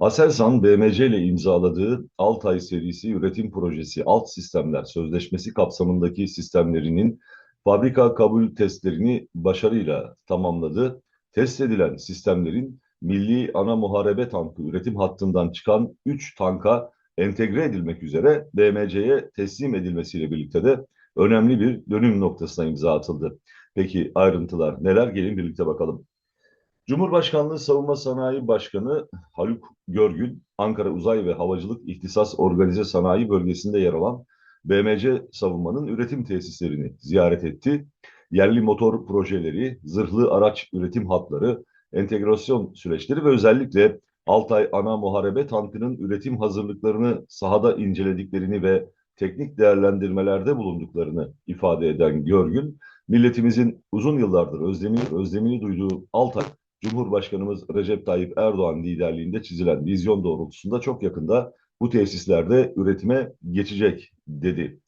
Aselsan BMC ile imzaladığı Altay serisi üretim projesi alt sistemler sözleşmesi kapsamındaki sistemlerinin fabrika kabul testlerini başarıyla tamamladı. Test edilen sistemlerin Milli Ana Muharebe Tankı üretim hattından çıkan 3 tanka entegre edilmek üzere BMC'ye teslim edilmesiyle birlikte de önemli bir dönüm noktasına imza atıldı. Peki ayrıntılar neler? Gelin birlikte bakalım. Cumhurbaşkanlığı Savunma Sanayi Başkanı Haluk Görgün, Ankara Uzay ve Havacılık İhtisas Organize Sanayi Bölgesi'nde yer alan BMC Savunma'nın üretim tesislerini ziyaret etti. Yerli motor projeleri, zırhlı araç üretim hatları, entegrasyon süreçleri ve özellikle Altay Ana Muharebe Tankı'nın üretim hazırlıklarını sahada incelediklerini ve teknik değerlendirmelerde bulunduklarını ifade eden Görgün, milletimizin uzun yıllardır özlemini, özlemini duyduğu Altay Cumhurbaşkanımız Recep Tayyip Erdoğan liderliğinde çizilen vizyon doğrultusunda çok yakında bu tesislerde üretime geçecek dedi.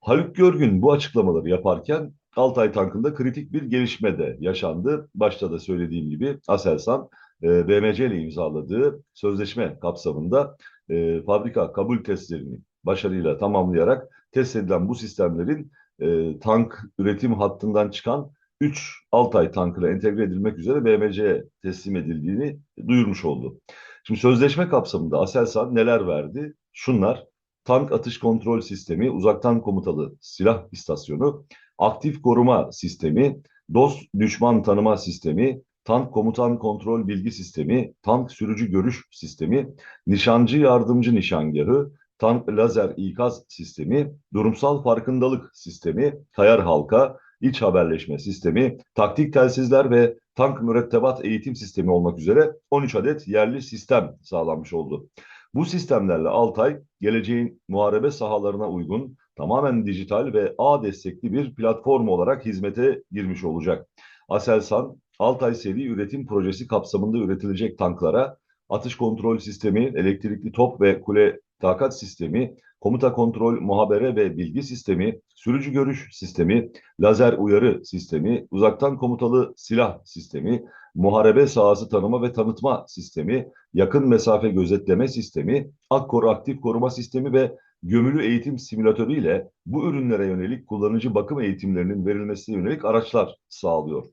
Haluk Görgün bu açıklamaları yaparken Altay Tankı'nda kritik bir gelişme de yaşandı. Başta da söylediğim gibi Aselsan e, BMC ile imzaladığı sözleşme kapsamında e, fabrika kabul testlerini başarıyla tamamlayarak test edilen bu sistemlerin e, tank üretim hattından çıkan 3 Altay tankına entegre edilmek üzere BMC'ye teslim edildiğini duyurmuş oldu. Şimdi sözleşme kapsamında Aselsan neler verdi? Şunlar, tank atış kontrol sistemi, uzaktan komutalı silah istasyonu, aktif koruma sistemi, dost düşman tanıma sistemi, tank komutan kontrol bilgi sistemi, tank sürücü görüş sistemi, nişancı yardımcı nişangahı, tank lazer ikaz sistemi, durumsal farkındalık sistemi, kayar halka, iç haberleşme sistemi, taktik telsizler ve tank mürettebat eğitim sistemi olmak üzere 13 adet yerli sistem sağlanmış oldu. Bu sistemlerle Altay, geleceğin muharebe sahalarına uygun, tamamen dijital ve ağ destekli bir platform olarak hizmete girmiş olacak. Aselsan, Altay seri üretim projesi kapsamında üretilecek tanklara atış kontrol sistemi, elektrikli top ve kule takat sistemi, komuta kontrol, muhabere ve bilgi sistemi, sürücü görüş sistemi, lazer uyarı sistemi, uzaktan komutalı silah sistemi, muharebe sahası tanıma ve tanıtma sistemi, yakın mesafe gözetleme sistemi, Akkor aktif koruma sistemi ve gömülü eğitim simülatörü ile bu ürünlere yönelik kullanıcı bakım eğitimlerinin verilmesine yönelik araçlar sağlıyor.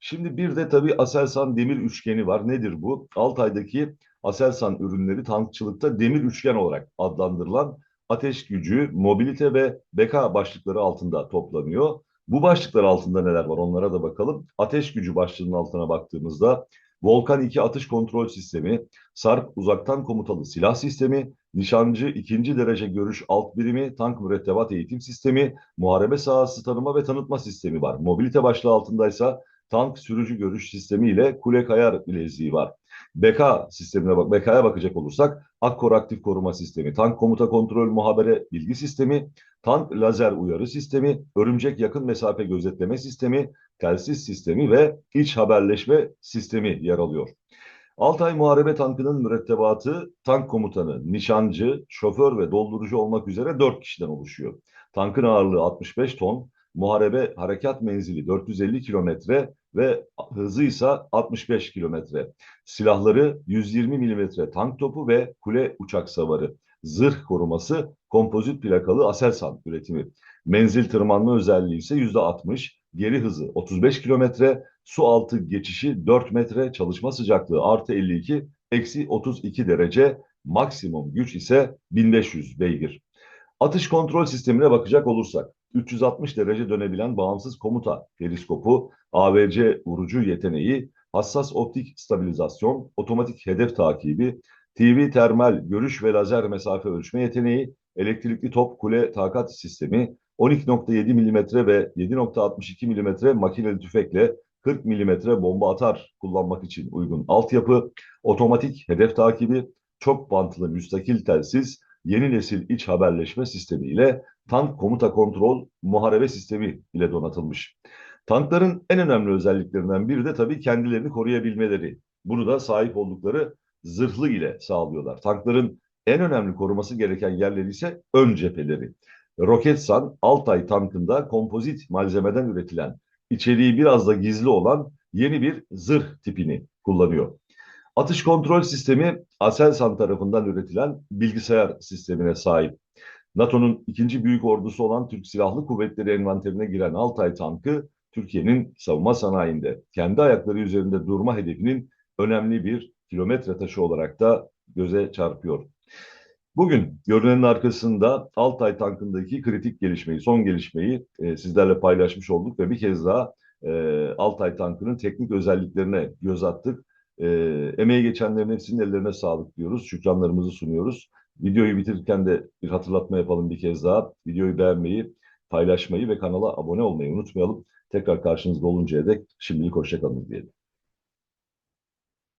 Şimdi bir de tabii Aselsan demir üçgeni var. Nedir bu? Altay'daki Aselsan ürünleri tankçılıkta demir üçgen olarak adlandırılan ateş gücü, mobilite ve beka başlıkları altında toplanıyor. Bu başlıklar altında neler var onlara da bakalım. Ateş gücü başlığının altına baktığımızda Volkan 2 atış kontrol sistemi, Sarp uzaktan komutalı silah sistemi, nişancı ikinci derece görüş alt birimi, tank mürettebat eğitim sistemi, muharebe sahası tanıma ve tanıtma sistemi var. Mobilite başlığı altındaysa tank sürücü görüş sistemi ile kule kayar bileziği var. BK sistemine bak, BK'ya bakacak olursak Akkor aktif koruma sistemi, tank komuta kontrol muhabere bilgi sistemi, tank lazer uyarı sistemi, örümcek yakın mesafe gözetleme sistemi, telsiz sistemi ve iç haberleşme sistemi yer alıyor. Altay Muharebe Tankı'nın mürettebatı tank komutanı, nişancı, şoför ve doldurucu olmak üzere 4 kişiden oluşuyor. Tankın ağırlığı 65 ton, muharebe harekat menzili 450 kilometre ve hızı ise 65 kilometre. Silahları 120 milimetre tank topu ve kule uçak savarı. Zırh koruması kompozit plakalı Aselsan üretimi. Menzil tırmanma özelliği ise yüzde 60, geri hızı 35 kilometre, su altı geçişi 4 metre, çalışma sıcaklığı artı 52, eksi 32 derece, maksimum güç ise 1500 beygir. Atış kontrol sistemine bakacak olursak, 360 derece dönebilen bağımsız komuta periskopu, AVC vurucu yeteneği, hassas optik stabilizasyon, otomatik hedef takibi, TV termal görüş ve lazer mesafe ölçme yeteneği, elektrikli top kule takat sistemi, 12.7 mm ve 7.62 mm makineli tüfekle 40 mm bomba atar kullanmak için uygun altyapı, otomatik hedef takibi, çok bantlı müstakil telsiz, yeni nesil iç haberleşme sistemi ile tank komuta kontrol muharebe sistemi ile donatılmış. Tankların en önemli özelliklerinden biri de tabii kendilerini koruyabilmeleri. Bunu da sahip oldukları zırhlı ile sağlıyorlar. Tankların en önemli koruması gereken yerleri ise ön cepheleri. Roketsan Altay tankında kompozit malzemeden üretilen, içeriği biraz da gizli olan yeni bir zırh tipini kullanıyor. Atış kontrol sistemi Aselsan tarafından üretilen bilgisayar sistemine sahip. NATO'nun ikinci büyük ordusu olan Türk Silahlı Kuvvetleri envanterine giren Altay tankı, Türkiye'nin savunma sanayinde kendi ayakları üzerinde durma hedefinin önemli bir kilometre taşı olarak da göze çarpıyor. Bugün görünenin arkasında Altay tankındaki kritik gelişmeyi, son gelişmeyi e, sizlerle paylaşmış olduk ve bir kez daha e, Altay tankının teknik özelliklerine göz attık. E, emeği geçenlerin hepsinin ellerine sağlık diyoruz. Şükranlarımızı sunuyoruz. Videoyu bitirirken de bir hatırlatma yapalım bir kez daha. Videoyu beğenmeyi, paylaşmayı ve kanala abone olmayı unutmayalım. Tekrar karşınızda oluncaya dek şimdilik hoşçakalın diyelim.